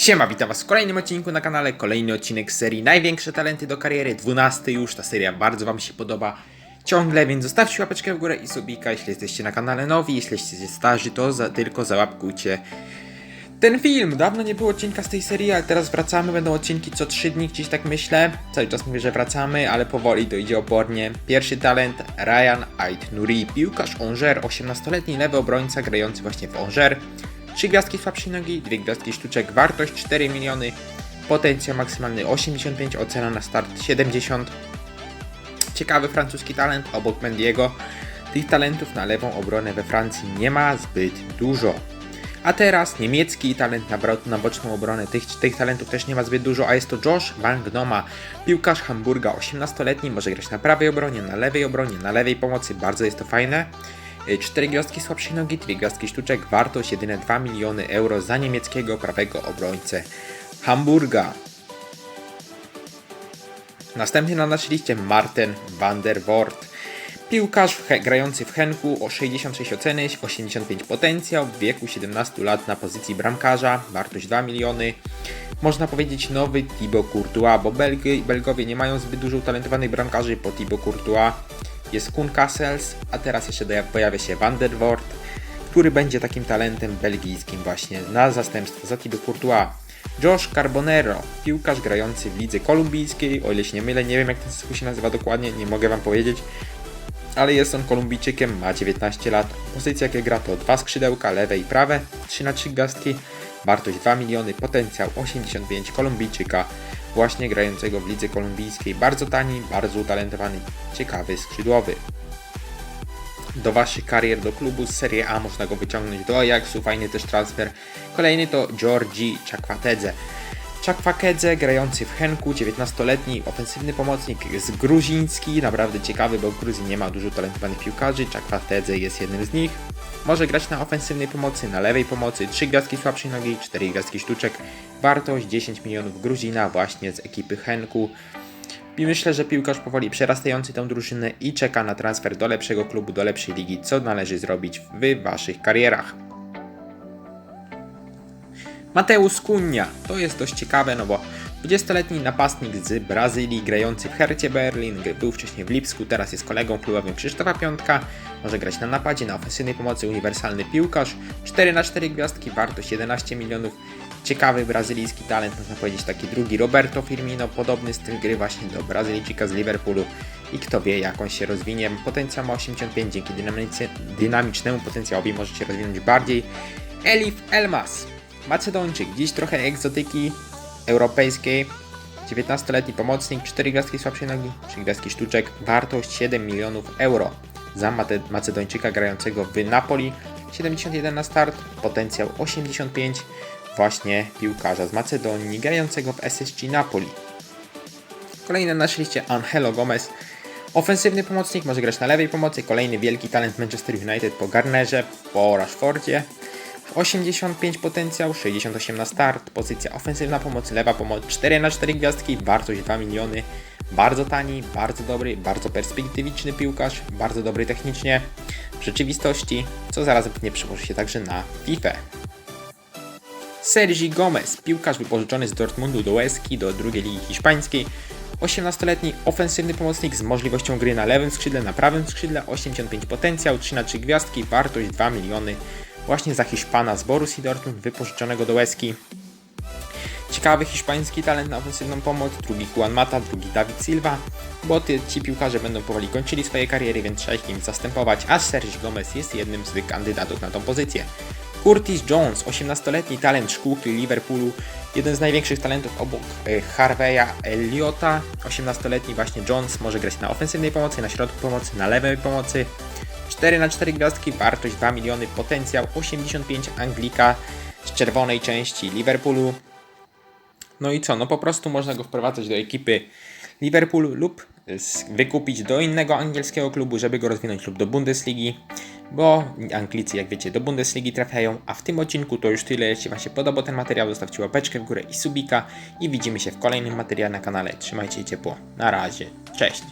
Siema, witam was w kolejnym odcinku na kanale, kolejny odcinek serii Największe Talenty do Kariery, 12 już, ta seria bardzo wam się podoba ciągle, więc zostawcie łapeczkę w górę i subika, jeśli jesteście na kanale nowi, jeśli jesteście starzy, to za, tylko załapkujcie ten film. Dawno nie było odcinka z tej serii, ale teraz wracamy, będą odcinki co 3 dni, gdzieś tak myślę, cały czas mówię, że wracamy, ale powoli to idzie opornie. Pierwszy talent, Ryan Ait Nuri, piłkarz Angers, 18-letni lewy obrońca grający właśnie w Angers. 3 gwiazdki słabszej nogi, 2 gwiazdki sztuczek, wartość 4 miliony, potencjał maksymalny 85, ocena na start 70. Ciekawy francuski talent obok Mendiego. Tych talentów na lewą obronę we Francji nie ma zbyt dużo. A teraz niemiecki talent na, na boczną obronę. Tych, tych talentów też nie ma zbyt dużo, a jest to Josh Van Gnoma, piłkarz Hamburga, 18-letni, może grać na prawej obronie, na lewej obronie, na lewej pomocy, bardzo jest to fajne. 4 gwiazdki słabszej nogi, 2 gwiazdki sztuczek, wartość jedyne 2 miliony euro za niemieckiego prawego obrońcę Hamburga. Następnie na naszej liście Marten van der Voort. Piłkarz w grający w Henku o 66 oceny, 85 potencjał, w wieku 17 lat na pozycji bramkarza, wartość 2 miliony. Można powiedzieć nowy Thibaut Courtois, bo Belgi, Belgowie nie mają zbyt dużo utalentowanych bramkarzy po Thibaut Courtois. Jest Kun Cassels, a teraz jeszcze pojawia się Van der Voort, który będzie takim talentem belgijskim właśnie na zastępstwo za Thibaut Courtois. Josh Carbonero, piłkarz grający w lidze kolumbijskiej, o ile się nie mylę, nie wiem jak ten zespół się nazywa dokładnie, nie mogę wam powiedzieć, ale jest on Kolumbijczykiem, ma 19 lat. Pozycja jakie gra to dwa skrzydełka, lewe i prawe, 3 na 3 gwiazdki, wartość 2 miliony, potencjał 85 Kolumbijczyka, właśnie grającego w lidze kolumbijskiej. Bardzo tani, bardzo utalentowany, ciekawy skrzydłowy. Do waszych karier do klubu z Serie A można go wyciągnąć do Ajaxu, fajny też transfer. Kolejny to Georgi Chakwatedze. Czakwakedze, grający w Henku, 19-letni ofensywny pomocnik z gruziński, naprawdę ciekawy, bo w Gruzji nie ma dużo talentowanych piłkarzy, Czakwakedze jest jednym z nich. Może grać na ofensywnej pomocy, na lewej pomocy, 3 gwiazdki słabszej nogi, 4 gwiazdki sztuczek, wartość 10 milionów Gruzina właśnie z ekipy Henku. I myślę, że piłkarz powoli przerastający tą drużynę i czeka na transfer do lepszego klubu, do lepszej ligi, co należy zrobić w waszych karierach. Mateusz Cunha. To jest dość ciekawe, no bo 20-letni napastnik z Brazylii, grający w Hercie Berlin, był wcześniej w Lipsku, teraz jest kolegą klubowym Krzysztofa Piątka. Może grać na napadzie, na ofensywnej pomocy, uniwersalny piłkarz. 4 na 4 gwiazdki, wartość 11 milionów. Ciekawy brazylijski talent, można powiedzieć taki drugi Roberto Firmino, podobny styl gry właśnie do Brazylijczyka z Liverpoolu i kto wie jak on się rozwinie. Potencjał ma 85, dzięki dynamicznemu potencjałowi może się rozwinąć bardziej. Elif Elmas, Macedończyk, dziś trochę egzotyki europejskiej. 19-letni pomocnik, 4 gwiazdki słabszej nogi, 3 gwiazdki sztuczek, wartość 7 milionów euro. Za Macedończyka grającego w Napoli, 71 na start, potencjał 85, właśnie piłkarza z Macedonii grającego w SSG Napoli. Kolejny na liście Angelo Gomez. Ofensywny pomocnik, może grać na lewej pomocy. Kolejny wielki talent Manchester United po Garnerze, po Rashfordzie. 85 potencjał, 68 na start, pozycja ofensywna pomocy, lewa pomoc, 4 na 4 gwiazdki, wartość 2 miliony. Bardzo tani, bardzo dobry, bardzo perspektywiczny piłkarz, bardzo dobry technicznie w rzeczywistości, co zaraz nie przełoży się także na FIFA. Sergi Gomez, piłkarz wypożyczony z Dortmundu do Łeski, do drugiej ligi hiszpańskiej. 18-letni ofensywny pomocnik z możliwością gry na lewym skrzydle, na prawym skrzydle, 85 potencjał, 3 na 3 gwiazdki, wartość 2 miliony właśnie za Hiszpana z Borussii Dortmund wypożyczonego do Łeski. Ciekawy hiszpański talent na ofensywną pomoc, drugi Juan Mata, drugi David Silva, bo ty, ci piłkarze będą powoli kończyli swoje kariery, więc trzeba ich im zastępować, a Sergio Gomez jest jednym z tych kandydatów na tą pozycję. Curtis Jones, 18-letni talent szkółki Liverpoolu, jeden z największych talentów obok e, Harveya Elliota. 18-letni właśnie Jones może grać na ofensywnej pomocy, na środku pomocy, na lewej pomocy. 4 na 4 gwiazdki, wartość 2 miliony, potencjał 85 Anglika z czerwonej części Liverpoolu. No i co? No po prostu można go wprowadzać do ekipy Liverpool lub wykupić do innego angielskiego klubu, żeby go rozwinąć lub do Bundesligi, bo Anglicy, jak wiecie, do Bundesligi trafiają. A w tym odcinku to już tyle. Jeśli Wam się podobał ten materiał, zostawcie łapeczkę w górę i subika i widzimy się w kolejnym materiale na kanale. Trzymajcie ciepło. Na razie. Cześć.